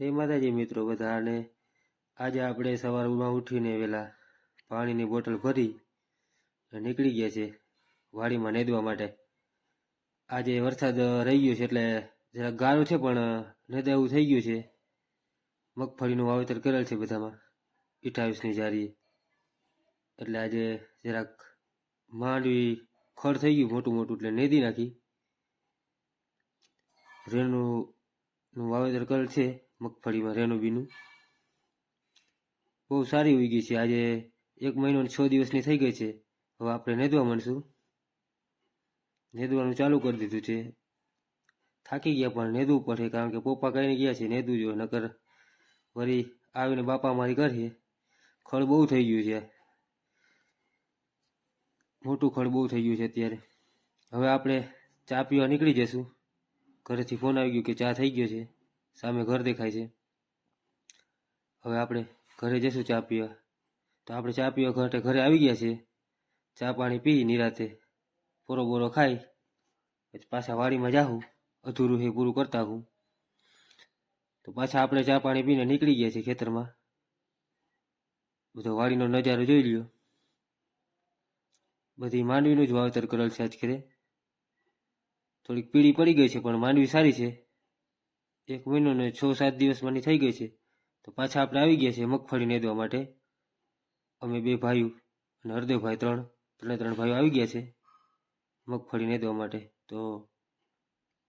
જય માતાજી મિત્રો બધાને. આજે આપણે સવારમાં ઉઠીને વહેલા પાણીની બોટલ ભરી નીકળી ગયા છે વાડીમાં નેદવા માટે. આજે વરસાદ રહી ગયો છે એટલે જરા ગાળો છે પણ નેદાવું થઈ ગયું છે. મગફળીનું વાવેતર કરેલ છે બધામાં અઠાવીસની જારીએ. એટલે આજે જરાક માંડવી ખડ થઈ ગયું મોટું મોટું એટલે નેદી નાખી. રેણુનું વાવેતર કરેલ છે. મગફળીમાં રેણુબીનું બહુ સારી ઉગી છે. આજે એક મહિનો છ દિવસની થઈ ગઈ છે. હવે આપણે નેદવા માંડશું. નેદવાનું ચાલુ કરી દીધું છે. થાકી ગયા પણ નેદવું પડે, કારણ કે પપ્પા કહીને ગયા છે નેદવું જોઈએ, નકર વળી આવીને બાપા મારી કરીએ ખળ બહુ થઈ ગયું છે. મોટું ખળ બહુ થઈ ગયું છે અત્યારે. હવે આપણે ચા પીવા નીકળી જશું ઘરેથી ફોન આવી ગયો કે ચા થઈ ગયો છે. સામે ઘર દેખાય છે. હવે આપણે ઘરે જઈશું ચા પીવા. તો આપણે ચા પીવા ઘરે ઘરે આવી ગયા છે ચા પાણી પી નિરાતે. પોરો બોરો ખાઈ. પછી પાછા વાડીમાં જાઉં અધૂરું એ પૂરું કરતા હું તો પાછા આપણે ચા પાણી પીને નીકળી ગયા છે ખેતરમાં. બધો વાડીનો નજારો જોઈ લ્યો. બધી માંડવીનું જ વાવેતર કરેલ છે આજ ખેરે થોડીક પીળી પડી ગઈ છે, પણ માંડવી સારી છે. એક મહિનો ને છ સાત દિવસમાંની થઈ ગઈ છે. તો પાછા આપણે આવી ગયા છે મગફળી નેદવા માટે. અમે બે ભાઈઓ અને હરદેવભાઈ ત્રણ, ત્રણે ત્રણ ભાઈઓ આવી ગયા છે મગફળી નેદવા માટે. તો